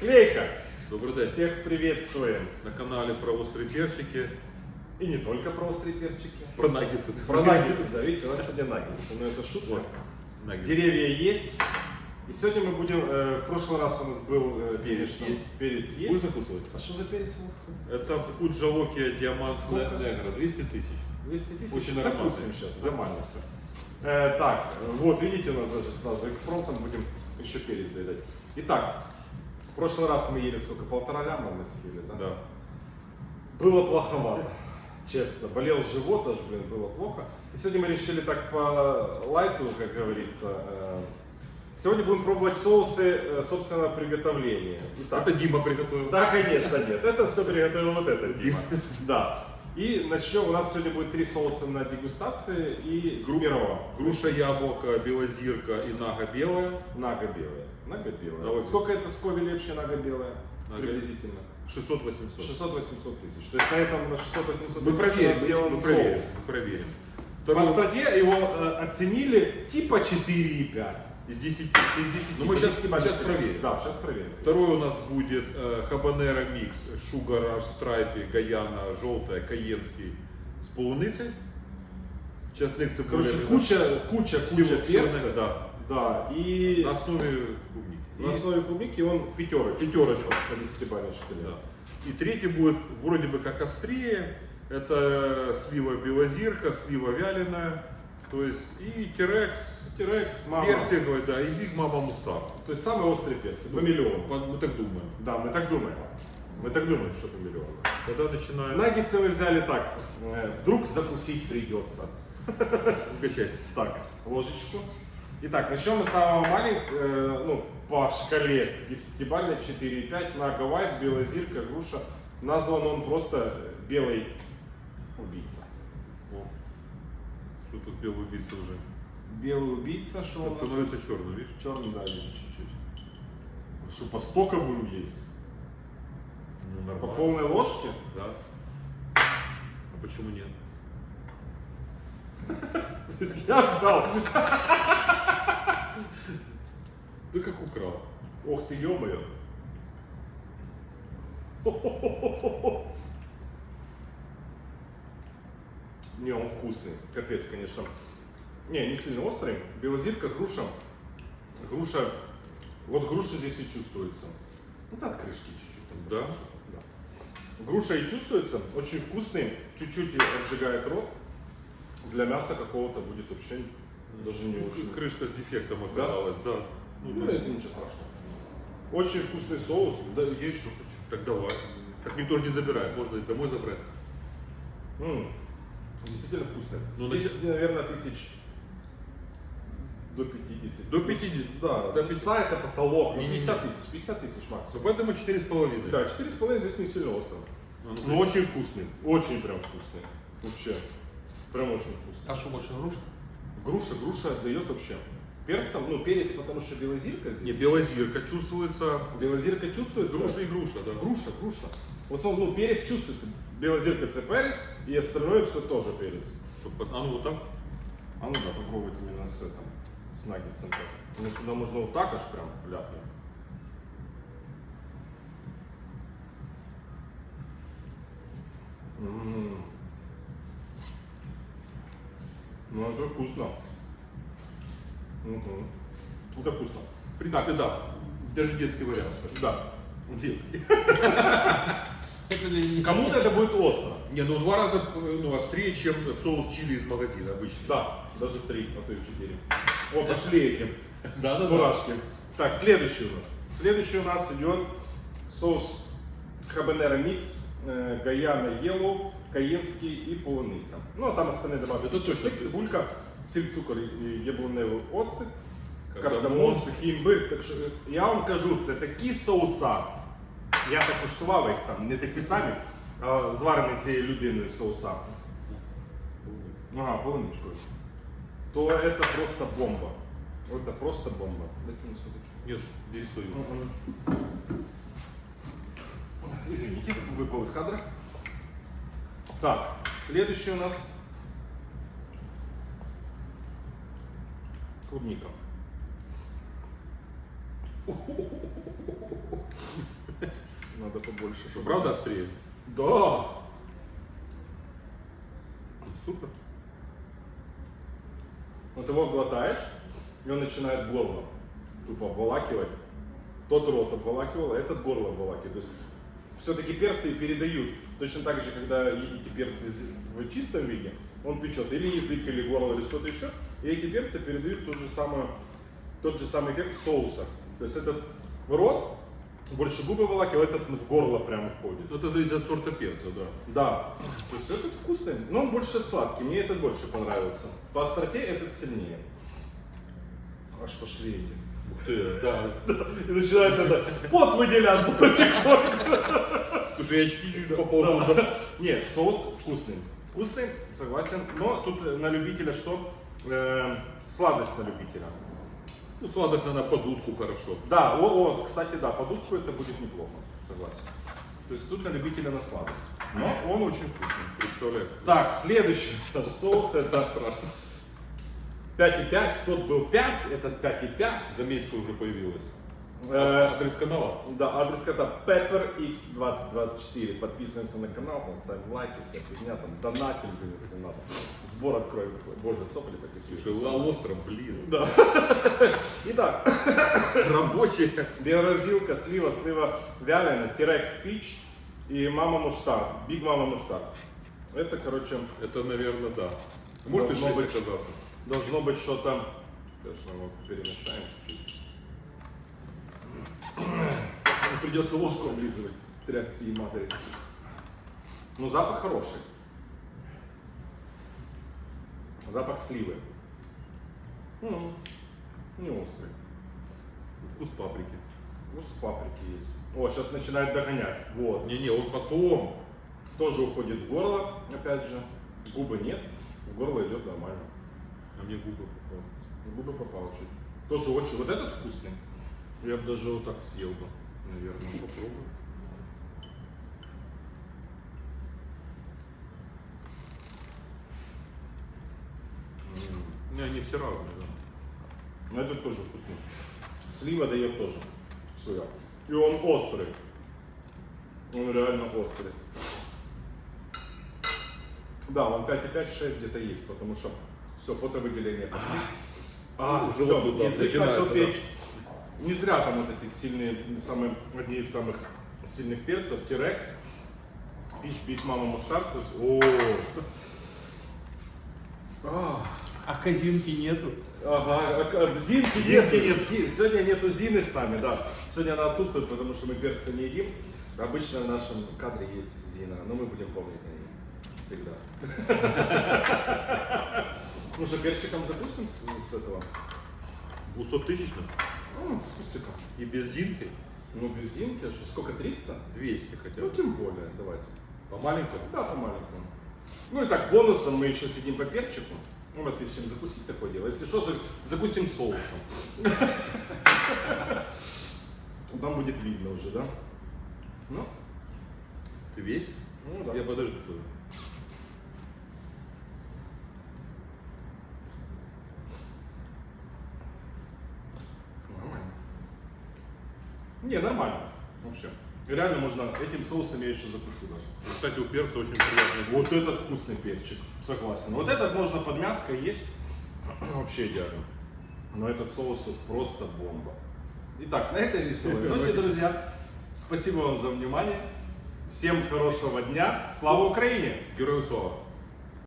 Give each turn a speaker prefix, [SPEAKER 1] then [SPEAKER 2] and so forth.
[SPEAKER 1] Склейка.
[SPEAKER 2] Добрий день.
[SPEAKER 1] Всех приветствуем.
[SPEAKER 2] На каналі про острі перчики.
[SPEAKER 1] И не только про острые перчики.
[SPEAKER 2] Про наггетсы.
[SPEAKER 1] Про наггетсы, да, видите, у нас сегодня наггетсы. Но это шутка.
[SPEAKER 2] Наггетсы.
[SPEAKER 1] Деревья есть. И сегодня мы будем, э, в прошлый раз у нас был э,
[SPEAKER 2] Перец
[SPEAKER 1] конечно,
[SPEAKER 2] есть.
[SPEAKER 1] Перец
[SPEAKER 2] Будешь
[SPEAKER 1] есть.
[SPEAKER 2] закусывать?
[SPEAKER 1] А что за перец у нас, кстати?
[SPEAKER 2] Это Фуджалоки Диамант? Негра. 200 тысяч.
[SPEAKER 1] 200 тысяч.
[SPEAKER 2] Очень
[SPEAKER 1] Закусим сейчас, нормально все. Э, так, вот, видите, у нас даже сразу экспромтом будем еще перец доедать. Итак, в прошлый раз мы ели сколько? Полтора ляма мы съели, да?
[SPEAKER 2] Да.
[SPEAKER 1] Было плоховато, честно. Болел живот, аж, блин, было плохо. И сегодня мы решили так по лайту, как говорится. э, Сегодня будем пробовать соусы э, собственного приготовления. Итак,
[SPEAKER 2] Это Дима приготовил.
[SPEAKER 1] да, конечно, нет. Это все приготовил вот этот Дима. Да. И начнем. У нас сегодня будет три соуса на дегустации. И с
[SPEAKER 2] Гру-
[SPEAKER 1] первого.
[SPEAKER 2] Груша, яблоко, белозирка и нага белая.
[SPEAKER 1] Нага белая. Нага белая.
[SPEAKER 2] Давай.
[SPEAKER 1] Сколько это сковели вообще нага белая?
[SPEAKER 2] Нага.
[SPEAKER 1] Приблизительно.
[SPEAKER 2] 600-800.
[SPEAKER 1] 600-800 тысяч. То есть на этом на 600-800
[SPEAKER 2] Мы
[SPEAKER 1] тысяч
[SPEAKER 2] проверим,
[SPEAKER 1] сделан
[SPEAKER 2] мы проверим,
[SPEAKER 1] соус.
[SPEAKER 2] мы проверим.
[SPEAKER 1] По
[SPEAKER 2] Второй
[SPEAKER 1] статье его э, оценили типа 4,5
[SPEAKER 2] из 10.
[SPEAKER 1] из 10.
[SPEAKER 2] Ну, мы
[SPEAKER 1] По
[SPEAKER 2] щас-
[SPEAKER 1] 10 баллов.
[SPEAKER 2] щас проверим.
[SPEAKER 1] Да, сейчас проверим.
[SPEAKER 2] Второй у нас будет э, хабанера микс, шугара, страйпи, гаяна, желтая, каенский с полуницей. Чесник, цибуля.
[SPEAKER 1] Короче, куча, куча, куча
[SPEAKER 2] всего
[SPEAKER 1] перца.
[SPEAKER 2] Да.
[SPEAKER 1] Да, и
[SPEAKER 2] На основе клубники.
[SPEAKER 1] на основе клубники он пятерочку.
[SPEAKER 2] Пятерочку.
[SPEAKER 1] По 10 шкале.
[SPEAKER 2] Да. И третий будет вроде бы как острее. Это слива белозирка, слива вяленая. То есть и терекс,
[SPEAKER 1] Тирекс, мама.
[SPEAKER 2] персиковый, да, и биг мама мустар.
[SPEAKER 1] То есть самый острый перец. По миллиону.
[SPEAKER 2] По- Мы так думаем.
[SPEAKER 1] Да, мы так думаем. Мы так думаем, что по миллиону.
[SPEAKER 2] Тогда начинаем
[SPEAKER 1] Наггетсы мы взяли так. э, Вдруг закусить придется.
[SPEAKER 2] угощать.
[SPEAKER 1] Так, ложечку. Итак, начнем мы с самого маленького, э, ну, по шкале 10-бальной 4,5 на White, белозирка, груша. Назван он просто белый убийца.
[SPEAKER 2] О, Что тут белый убийца уже?
[SPEAKER 1] Белый убийца, что у нас?
[SPEAKER 2] Становится черным, видишь?
[SPEAKER 1] Черный, да, вижу чуть-чуть. Что, по столько будем есть?
[SPEAKER 2] Ну,
[SPEAKER 1] По полной ложке?
[SPEAKER 2] Да. А почему нет?
[SPEAKER 1] То есть я взял.
[SPEAKER 2] Ты как украл.
[SPEAKER 1] Ох ты, ё-моё. Не, он вкусный. Капец, конечно. Не, не сильно острый. Белозирка, груша. Груша. Вот груша здесь и чувствуется. Ну да, от крышки чуть-чуть.
[SPEAKER 2] Да?
[SPEAKER 1] Да. Груша и чувствуется. Очень вкусный. Чуть-чуть обжигает рот. Для мяса какого-то будет вообще даже не очень.
[SPEAKER 2] Крышка с дефектом оказалась, да.
[SPEAKER 1] Ну, это ничего страшного. Очень вкусный соус. Да, я еще хочу.
[SPEAKER 2] Так давай. Так никто же не забирает, можно и домой забрать.
[SPEAKER 1] М, Действительно вкусный.
[SPEAKER 2] Ну,
[SPEAKER 1] Ну,
[SPEAKER 2] значит-
[SPEAKER 1] наверное, тысяч до 50.
[SPEAKER 2] До 50?
[SPEAKER 1] Да,
[SPEAKER 2] До
[SPEAKER 1] до 100 это потолок. Ну,
[SPEAKER 2] Не-не-не.
[SPEAKER 1] 50 тысяч. 50 тысяч
[SPEAKER 2] Ну,
[SPEAKER 1] максимум.
[SPEAKER 2] поэтому 4,5.
[SPEAKER 1] Да, 4,5 здесь не сильно остро.
[SPEAKER 2] А ну,
[SPEAKER 1] Но очень вкусный. Очень прям вкусный. Вообще. Прям очень вкусный.
[SPEAKER 3] А что больше, груша?
[SPEAKER 1] Груша, груша отдает вообще. Перцем, ну перец, потому что белозирка здесь.
[SPEAKER 2] Не, белозирка чувствуется.
[SPEAKER 1] Белозирка чувствуется.
[SPEAKER 2] Груша и груша, да.
[SPEAKER 1] Груша, груша. В основном, ну, перец чувствуется. Белозирка это перец, и остальное все тоже перец.
[SPEAKER 2] Чтоб под- А ну вот так.
[SPEAKER 1] А ну да, попробовать именно с этим, с наггетсом. Ну, сюда можно вот так аж прям ляпнуть. М. Ну, это вкусно. Мгм. Это вкусно.
[SPEAKER 2] Принципе, да. Даже детский вариант, скажем.
[SPEAKER 1] Да, детский. Кому-то это будет остро.
[SPEAKER 2] Не, ну в два раза ну, острее, чем соус чили из магазина обычно.
[SPEAKER 1] Да, даже три, а то и четыре. О, пошли эти
[SPEAKER 2] Да, да,
[SPEAKER 1] мурашки. Так, следующий у нас. Следующий у нас идет соус хабанера микс, гаяна yellow, каенский и полуниця. Ну, а там остальные добавки.
[SPEAKER 2] Это точно.
[SPEAKER 1] чеснок, цибулька, сіль, цукор і яблуневий оцет,
[SPEAKER 2] Кардамон.
[SPEAKER 1] кардамон, сухий імбир. Так що е, я вам кажу, це такі соуса. Я так куштував їх там, не такі самі, а зварені цією людиною соуса. Ага, полуничкою. То это просто бомба. Это просто бомба. Дайте мне соточку.
[SPEAKER 2] Нет, здесь сою.
[SPEAKER 1] Извините, выпал из кадра. Так, следующий у нас клубника. Надо побольше. чтобы-
[SPEAKER 2] Правда острее?
[SPEAKER 1] Да.
[SPEAKER 2] Супер.
[SPEAKER 1] Вот его глотаешь, и он начинает горло тупо обволакивать. Тот рот обволакивал, а этот горло обволакивает. То есть все-таки перцы передают. Точно так же, когда едите перцы в чистом виде, он печет или язык, или горло, или что-то еще. И эти перцы передают ту же самую, тот же самый эффект в соусах. То есть этот в рот больше губы обволакивал, этот в горло прям уходит.
[SPEAKER 2] Ну, Это зависит от сорта перца, да.
[SPEAKER 1] Да, то есть этот вкусный, но он больше сладкий, мне этот больше понравился. По остроте этот сильнее. Аж пошли эти.
[SPEAKER 2] Ты, да.
[SPEAKER 1] И начинает это пот выделяться потихоньку.
[SPEAKER 2] Я чуть-чуть поползу.
[SPEAKER 1] Да. Нет, соус вкусный. Вкусный, согласен, но тут на любителя что? Э, сладость на любителя.
[SPEAKER 2] Ну, сладость на под утку хорошо.
[SPEAKER 1] Да, о, о, кстати, да, под утку это будет неплохо, согласен. То есть тут на любителя на сладость. Но он очень вкусный.
[SPEAKER 2] Представляешь?
[SPEAKER 1] Так, следующий наш соус это 5,5, тот был 5, этот 5,5.
[SPEAKER 2] Заметь, что уже появилось.
[SPEAKER 1] Э,
[SPEAKER 2] Адрес канала.
[SPEAKER 1] Да, адрес кота PepperX2024. Подписываемся на канал, там ставим лайки, вся фигня, там донатим, блин, если надо. Сбор откроем. Боже, сопли так и
[SPEAKER 2] на остров, блин.
[SPEAKER 1] Да. Итак,
[SPEAKER 2] Рабочий.
[SPEAKER 1] биоразилка, слива, слива вяленая, T-Rex Peach и мама муштард, Big мама муштард. Это, короче,
[SPEAKER 2] Это, наверное, да. Может и
[SPEAKER 1] Должно
[SPEAKER 2] шесть
[SPEAKER 1] быть.
[SPEAKER 2] оказаться.
[SPEAKER 1] Должно быть что-то... Сейчас мы его перемешаем чуть-чуть. Придется ложку облизывать, трясти и матери. Ну, запах хороший. Запах сливы. М, Не острый.
[SPEAKER 2] Вкус паприки.
[SPEAKER 1] Вкус паприки есть. О, сейчас начинает догонять. Вот.
[SPEAKER 2] Не-не, вот потом.
[SPEAKER 1] Тоже уходит в горло, опять же. Губы нет, в горло идет нормально.
[SPEAKER 2] А мне губы попало.
[SPEAKER 1] В Губы попало чуть. Тоже очень. Вот этот вкусный. Я бы даже вот так съел бы, наверное.
[SPEAKER 2] Попробуй.
[SPEAKER 1] М.
[SPEAKER 2] Не, они все разные, да.
[SPEAKER 1] Но этот тоже вкусный. Слива дает тоже свое. И он острый. Он реально острый. Да, он 5,5-6 где-то есть, потому что все, потовыделение пошли. А,
[SPEAKER 2] туда
[SPEAKER 1] язык
[SPEAKER 2] начинается,
[SPEAKER 1] начал петь. Не зря там вот эти сильные, самые, одни из самых сильных перцев, T-Rex, Пич, Биг Мама. То есть, о, А,
[SPEAKER 3] А казинки нету.
[SPEAKER 1] Ага, а, а Зинки нет, нет, Зин. Сегодня нету Зины с нами, да. Сегодня она отсутствует, потому что мы перца не едим. Обычно в нашем кадре есть Зина, но мы будем помнить о ней. Всегда. Ну что, перчиком закусим с, с этого?
[SPEAKER 2] 200 тысячным
[SPEAKER 1] Ну, с кустиком.
[SPEAKER 2] и без зинки
[SPEAKER 1] Ну, без Зинки, а что, сколько, 300?
[SPEAKER 2] 200 хотя
[SPEAKER 1] Ну,
[SPEAKER 2] бы.
[SPEAKER 1] тем более, давайте.
[SPEAKER 2] По маленькому.
[SPEAKER 1] Да, по маленькому. Ну и так, бонусом мы еще сидим по перчику. У вас есть чем закусить такое дело. Если что, за- закусим соусом. Там будет видно уже, да? Ну,
[SPEAKER 2] Ты весь?
[SPEAKER 1] ну да.
[SPEAKER 2] Я подожду
[SPEAKER 1] Не, нормально. Вообще. Реально можно, этим соусом я еще закушу даже.
[SPEAKER 2] Кстати, у перца очень приятный.
[SPEAKER 1] Вот этот вкусный перчик, согласен. Вот этот можно под мяско есть, вообще идеально. Но этот соус просто бомба. Итак, на этой веселой ноте, друзья, спасибо вам за внимание. Всем хорошего дня. Слава Украине!
[SPEAKER 2] Герою слава.